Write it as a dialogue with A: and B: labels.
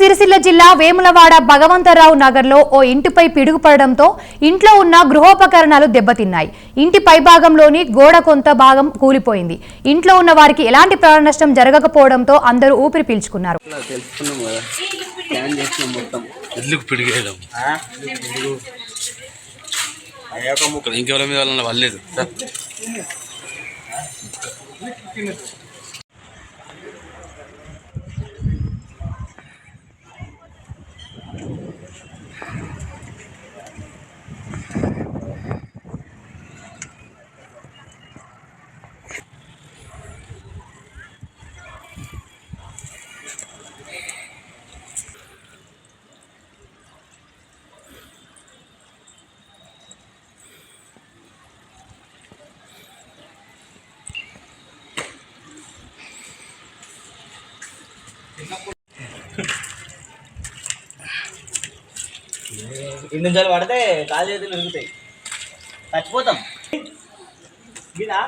A: సిరిసిల్ల జిల్లా వేములవాడ భగవంతరావు నగర్లో ఓ ఇంటిపై పిడుగుపడడంతో ఇంట్లో ఉన్న గృహోపకరణాలు దెబ్బతిన్నాయి. ఇంటి పైభాగంలోని గోడ కొంత భాగం కూలిపోయింది. ఇంట్లో ఉన్న వారికి ఎలాంటి ప్రాణ నష్టం జరగకపోవడంతో అందరూ ఊపిరి పీల్చుకున్నారు.
B: ఇంకెవరి మీద వాళ్ళలేదు.
C: ఇన్ని నిమిషాలు పడితే కాలు చేతులు ఇరుగుతాయి చచ్చిపోతాం. గిదా